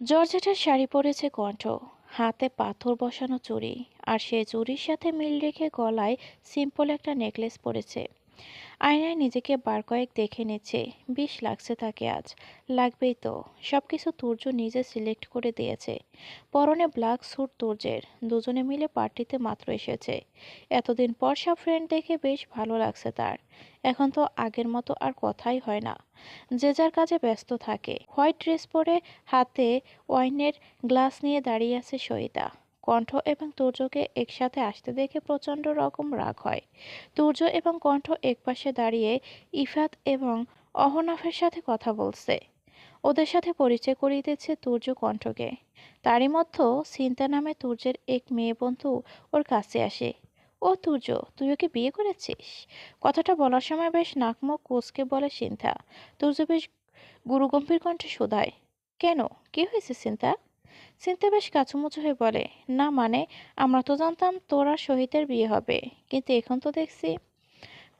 জর্জেটের শাড়ি পরেছে কণ্ঠ, হাতে পাথর বসানো চুড়ি, আর সেই চুড়ির সাথে মিল রেখে গলায় সিম্পল একটা নেকলেস পরেছে। আয়নায় নিজেকে বার কয়েক দেখে নিচ্ছে। বিষ লাগছে তাকে আজ। লাগবেই তো। সব কিছু তুর্য নিজে সিলেক্ট করে দিয়েছে। পরনে ব্ল্যাক স্যুট তুর্যের। দুজনে মিলে পার্টিতে মাত্র এসেছে। এতদিন পর সব ফ্রেন্ড দেখে বেশ ভালো লাগছে তার। এখন তো আগের মতো আর কথাই হয় না। যে যার কাজে ব্যস্ত থাকে। হোয়াইট ড্রেস পরে হাতে ওয়াইনের গ্লাস নিয়ে দাঁড়িয়ে আছে সইতা কণ্ঠ এবং তুর্যকে একসাথে আসতে দেখে প্রচণ্ড রকম রাগ হয়। তুর্য এবং কণ্ঠ একপাশে দাঁড়িয়ে ইফাত এবং অহনাফের সাথে কথা বলছে। ওদের সাথে পরিচয় করিয়ে দিচ্ছে তুর্য কণ্ঠকে। তারই মধ্যে সিন্তা নামে তুর্যের এক মেয়ে বন্ধু ওর কাছে আসে। ও তুর্য তুই ওকে বিয়ে করেছিস? কথাটা বলার সময় বেশ নাকমুখ কোচকে বলে সিন্থা তুর্য বেশ গুরুগম্ভীর কণ্ঠে শোধায়। কেন? কি হয়েছে সিন্তা? সিনতে বেশ কাছুমুচু হয়ে বলে, না মানে আমরা তো জানতাম তোর আর শহীদের বিয়ে হবে, কিন্তু এখন তো দেখছি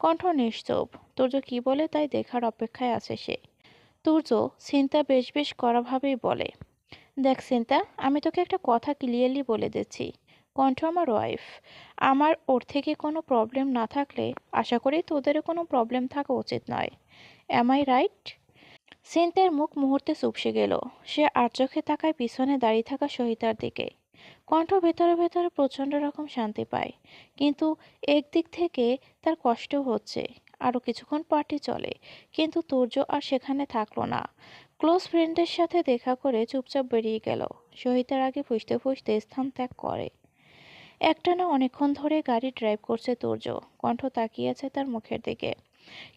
কণ্ঠ নিশ্চুপ। তুর্য কি বলে তাই দেখার অপেক্ষায় আছে সে। তুর্য চিন্তা বেশ বেশ কড়াভাবেই বলে, দেখ চিন্তা, আমি তোকে একটা কথা ক্লিয়ারলি বলে দিচ্ছি। কণ্ঠ আমার ওয়াইফ আমার ওর থেকে কোনো প্রবলেম না থাকলে আশা করি তোদেরও কোনো প্রবলেম থাকা উচিত নয়। অ্যাম আই রাইট সিন্তের মুখ মুহূর্তে চুপসে গেল। সে আর চোখে তাকায় পিছনে দাঁড়িয়ে থাকা সহিতার দিকে। কণ্ঠ ভেতরে ভেতরে প্রচণ্ড রকম শান্তি পায়। কিন্তু একদিক থেকে তার কষ্ট হচ্ছে। আরও কিছুক্ষণ পার্টি চলে। কিন্তু তুর্য আর সেখানে থাকল না। ক্লোজ ফ্রেন্ডের সাথে দেখা করে চুপচাপ বেরিয়ে গেল। সহিতার আগে ফুসতে ফুসতে স্থান ত্যাগ করে। একটানা অনেকক্ষণ ধরে গাড়ি ড্রাইভ করছে তুর্য। কণ্ঠ তাকিয়েছে তার মুখের দিকে।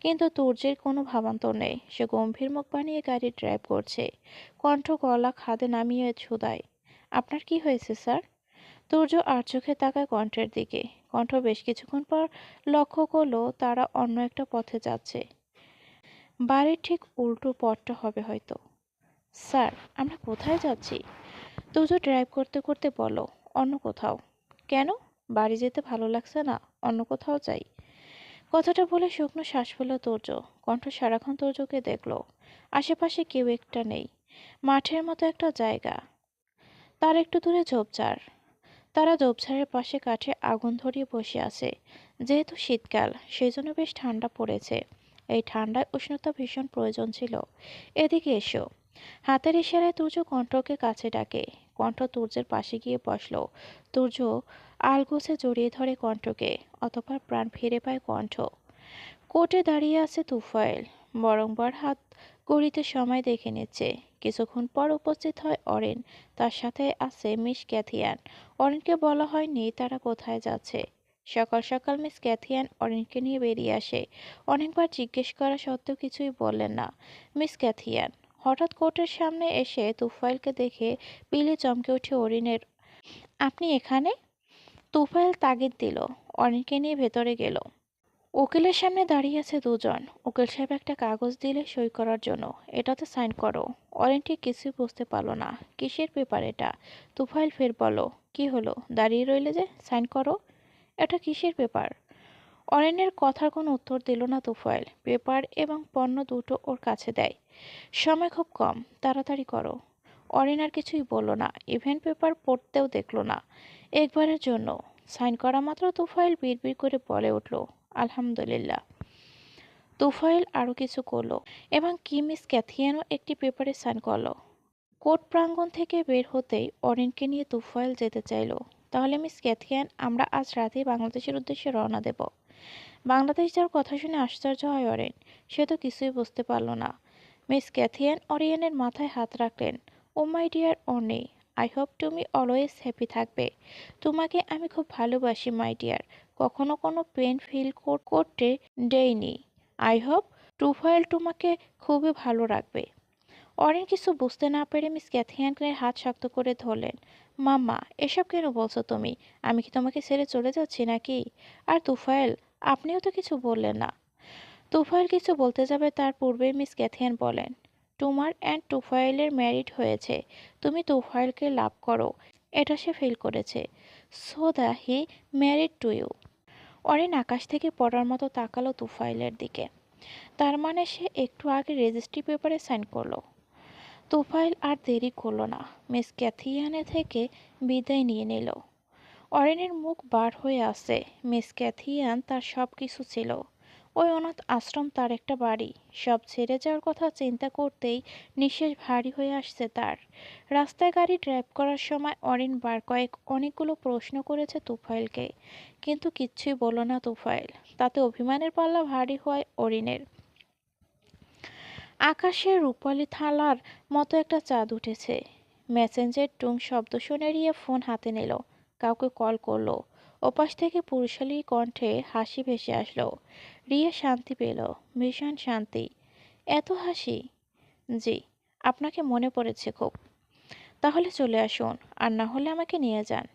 কিন্তু তুর্যের কোনো ভাবান্তর নেই। সে গম্ভীর মুখ বানিয়ে গাড়ি ড্রাইভ করছে। কণ্ঠ গলা খাদে নামিয়ে ছুদায়। আপনার কি হয়েছে, স্যার? তুর্য আর চোখে তাকায় কণ্ঠের দিকে। কণ্ঠ বেশ কিছুক্ষণ পর লক্ষ্য করল তারা অন্য একটা পথে যাচ্ছে। বাড়ির ঠিক উল্টো পথটা হবে হয়তো। স্যার, আমরা কোথায় যাচ্ছি? তুর্য ড্রাইভ করতে করতে বলো অন্য কোথাও। কেন? বাড়ি যেতে ভালো লাগছে না। অন্য কোথাও যাই। কথাটা বলে শুকনো শ্বাস ফেল তোর্য। কণ্ঠ সারাক্ষণ তোর্যকে দেখল। আশেপাশে কেউ একটা নেই। মাঠের মতো একটা জায়গা। তার একটু দূরে ঝোপঝাড়। তারা ঝোপঝাড়ের পাশে কাঠে আগুন ধরিয়ে বসে আছে। যেহেতু শীতকাল সেই জন্য বেশ ঠান্ডা পড়েছে। এই ঠান্ডায় উষ্ণতা ভীষণ প্রয়োজন ছিল। এদিকে এসো। হাতের ইশারায় তুর্য কণ্ঠকে কাছে ডাকে। কণ্ঠ তুর্যের পাশে গিয়ে বসল। তুর্য আলগোছে জড়িয়ে ধরে কণ্ঠকে অতপর প্রাণ ফিরে পায় কণ্ঠ। কোর্টে দাঁড়িয়ে আছে তুফাইল। বরংবার হাত গড়িতে সময় দেখে নিচ্ছে। কিছুক্ষণ পর উপস্থিত হয় অরেন। তার সাথে আছে মিস ক্যাথিয়ান। অরেনকে বলা হয়নি তারা কোথায় যাচ্ছে? সকাল সকাল মিস ক্যাথিয়ান অরেনকে নিয়ে বেরিয়ে আসে। অনেকবার জিজ্ঞেস করা সত্ত্বেও কিছুই বললেন না। মিস ক্যাথিয়ান, হঠাৎ কোর্টের সামনে এসে তুফাইলকে দেখে পিলে চমকে উঠে অরিনের, আপনি এখানে? তুফাইল তাগিদ দিল। অনেকে নিয়ে ভেতরে গেল। উকিলের সামনে দাঁড়িয়ে আছে দুজন। উকিল সাহেব একটা কাগজ দিলে সই করার জন্য। এটাতে সাইন করো। অরেন ঠিক কিছুই বুঝতে পারল না। কিসের পেপার এটা? তুফাইল ফের বলো কি হলো? দাঁড়িয়ে রইলে যে? সাইন করো। এটা কিসের পেপার? অরেনের কথার কোনো উত্তর দিল না তুফাইল। পেপার এবং পণ্য দুটো ওর কাছে দেয়। সময় খুব কম। তাড়াতাড়ি করো। অরেন আর কিছুই বলল না। ইভেন্ট পেপার পড়তেও দেখল না। একবারের জন্য। সাইন করা মাত্র তুফাইল বিড়বিড় করে বলে উঠল, আলহামদুলিল্লাহ। তুফাইল আরও কিছু করল এবং কি মিস ক্যাথিয়ানও একটি পেপারে সাইন করল। কোর্ট প্রাঙ্গণ থেকে বের হতেই অরেনকে নিয়ে তুফাইল যেতে চাইলো। তাহলে মিস ক্যাথিয়ান, আমরা আজ রাতে বাংলাদেশের উদ্দেশ্যে রওনা দেব। বাংলাদেশ যাওয়ার কথা শুনে আশ্চর্য হয় অরেন। সে তো কিছুই বুঝতে পারল না। মিস ক্যাথিয়ান অরিয়ানের মাথায় হাত রাখলেন, ও my dear Oni I hope তুমি অলওয়েজ হ্যাপি থাকবে। তোমাকে আমি খুব ভালোবাসি মাই ডিয়ার কখনো কোনো পেন ফিল করতে দেইনি। আই হোপ টুফাইল তোমাকে খুবই ভালো রাখবে। অরেন কিছু বুঝতে না পেরে মিস ক্যাথিয়ানের হাত শক্ত করে ধরলেন। মাম্মা, এসব কেন বলছো তুমি? আমি কি তোমাকে ছেড়ে চলে যাচ্ছি নাকি? আর তুফাইল আপনিও তো কিছু বললেন না। তুফাইল কিছু বলতে যাবে তার পূর্বে মিস ক্যাথিয়ান বলেন। টুমার অ্যান্ড তুফাইলের ম্যারিড হয়েছে। তুমি তুফাইলকে লাভ করো। এটা সে ফিল করেছে। So the he married to you অরেন আকাশ থেকে পড়ার মতো তাকালো তুফাইলের দিকে। তার মানে সে একটু আগে রেজিস্ট্রি পেপারে সাইন করল। তুফাইল আর দেরি করল না। মিস ক্যাথিয়ানে থেকে বিদায় নিয়ে নিল। অরেনের মুখ বার হয়ে আসে মিস ক্যাথিয়ান তার সব কিছু ছিল। ওই অনাথ আশ্রম তার একটা বাড়ি। সব ছেড়ে যাওয়ার কথা চিন্তা করতেই নিঃশ্বাস ভারী হয়ে আসছে তার। রাস্তায় গাড়ি ড্রাইভ করার সময় অরিন বার কয়েক অনেকগুলো প্রশ্ন করেছে তুফাইলকে। কিন্তু কিচ্ছুই বলল না তুফাইল। তাতে অভিমানের পাল্লা ভারী হয় অরিনের। আকাশে রূপালি থালার মতো একটা চাঁদ উঠেছে। মেসেঞ্জের টুং শব্দ শুনে রিয়া ফোন হাতে নিল। কাউকে কল করল। ওপাশ থেকে পুরুষালী কণ্ঠে হাসি ভেসে আসলো। রিয়া শান্তি পেল। ভীষণ শান্তি। এত হাসি? জি, আপনাকে মনে পড়েছে খুব। তাহলে চলে আসুন, আর না হলে আমাকে নিয়ে যান।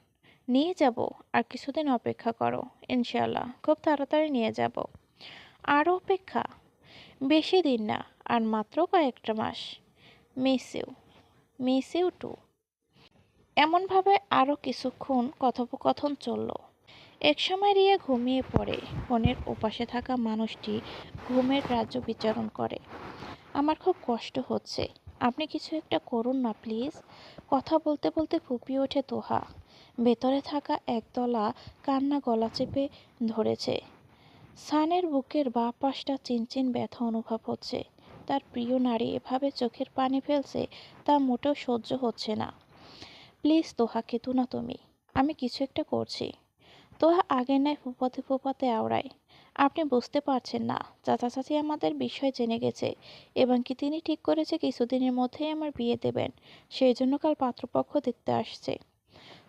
নিয়ে যাব, আর কিছুদিন অপেক্ষা করো ইনশাল্লাহ খুব তাড়াতাড়ি নিয়ে যাব। আরও অপেক্ষা? বেশি দিন না, আর মাত্র কয়েকটা মাস। Miss you. Miss you too. এমনভাবে আরও কিছুক্ষণ কথোপকথন চলল। একসময় রিয়া ঘুমিয়ে পড়ে। ফোনের ওপাশে থাকা মানুষটি ঘুমের রাজ্য বিচারণ করে। আমার খুব কষ্ট হচ্ছে। আপনি কিছু একটা করুন না, প্লিজ। কথা বলতে বলতে ফুপিয়ে ওঠে তোহা। ভেতরে থাকা একতলা কান্না গলা চেপে ধরেছে। সানের বুকের বা পাশটা চিনচিন ব্যথা অনুভব হচ্ছে। তার প্রিয় নারী এভাবে চোখের পানি ফেলছে তা মোটেও সহ্য হচ্ছে না। প্লিজ তোহা কেতু না তুমি। আমি কিছু একটা করছি। তোহা আগের নয় ফুপাতে ফুপাতে আওড়ায়। আপনি বুঝতে পারছেন না চাচা চাচি আমাদের বিষয় জেনে গেছে, এবং কি তিনি ঠিক করেছে কিছুদিনের মধ্যেই আমার বিয়ে দেবেন, সেই জন্য কাল পাত্রপক্ষ দেখতে আসছে।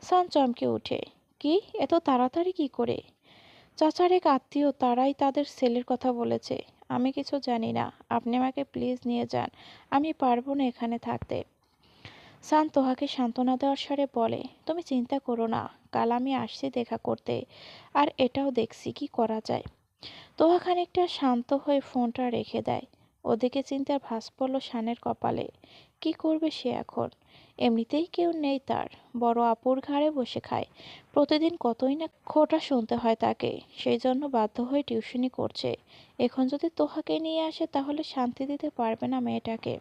সান চমকে উঠে, কি? এত তাড়াতাড়ি কি করে? চাচার এক আত্মীয় তারাই তাদের ছেলের কথা বলেছে, আমি কিছু জানি না, আপনি আমাকে প্লিজ নিয়ে যান, আমি পারব না এখানে থাকতে। সান তোহাকে সান্ত্বনা দেওয়ার স্বরে বলে, তুমি চিন্তা করো না কাল আমি আসছি দেখা করতে। আর এটাও দেখছি কি করা যায়। তোহা খানিকটা শান্ত হয়ে ফোনটা রেখে দেয়। ওদিকে চিন্তার ভাস পড়ল শানের কপালে। কি করবে সে এখন? এমনিতেই কেউ নেই তার। বড় আপুর ঘাড়ে বসে খায়। প্রতিদিন কতই না খোটা শুনতে হয় তাকে। সেই জন্য বাধ্য হয়ে টিউশনি করছে। এখন যদি তোহাকে নিয়ে আসে তাহলে শান্তি দিতে পারবে না মেয়েটাকে।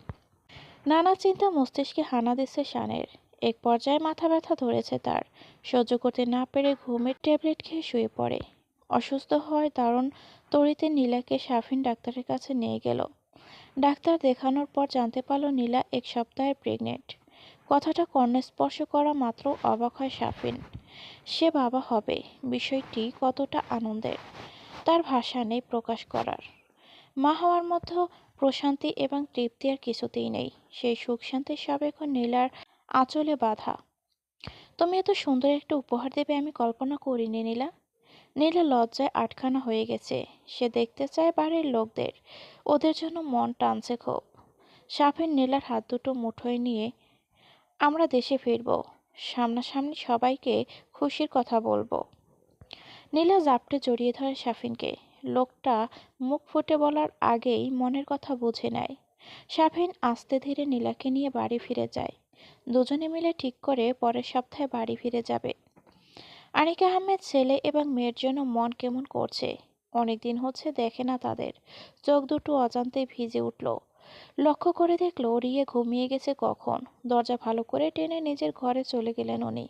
নানা চিন্তা মস্তিষ্কে হানা দিচ্ছে শানের। এক পর্যায়ে মাথা ব্যথা ধরেছে তার। সহ্য করতে না পেরে ঘুমের ট্যাবলেট খেয়ে শুয়ে পড়ে। অসুস্থ হওয়ায় দারুণ তড়িতে নীলাকে সাফিন ডাক্তারের কাছে নিয়ে গেল। ডাক্তার দেখানোর পর জানতে পারল নীলা এক সপ্তাহের প্রেগনেন্ট। কথাটা কর্ণস্পর্শ করা মাত্র অবাক হয় সাফিন। সে বাবা হবে, বিষয়টি কতটা আনন্দের, তার ভাষা নেই প্রকাশ করার। মা হওয়ার মধ্যে প্রশান্তি এবং তৃপ্তি আর কিছুতেই নেই। সেই সুখ শান্তির সব এখন নীলার আঁচলে বাধা। তুমি এত সুন্দর একটা উপহার দেবে আমি কল্পনা করিনি, নীলা। নীলা লজ্জায় আটখানা হয়ে গেছে। সে দেখতে চায় বাড়ির লোকদের। ওদের জন্য মন টানছে খুব। সাফিন নীলার হাত দুটো মুঠোয় নিয়ে, আমরা দেশে ফিরব। সামনাসামনি সবাইকে খুশির কথা বলব। নীলা জাপটে জড়িয়ে ধরে সাফিনকে। লোকটা মুখ ফুটে বলার আগেই মনের কথা বুঝে নেয়। সাফিন আস্তে ধীরে নীলাকে নিয়ে বাড়ি ফিরে যায়। দুজনে মিলে ঠিক করে পরের সপ্তাহে বাড়ি ফিরে যাবে। আনিকা আহমেদ ছেলে এবং মেয়ের জন্য মন কেমন করছে? অনেক দিন হচ্ছে দেখে না তাদের। চোখ দুটো অজান্তে ভিজে উঠল। লক্ষ্য করে দেখল রিয়ে ঘুমিয়ে গেছে কখন? দরজা ভালো করে টেনে নিজের ঘরে চলে গেলেন উনি।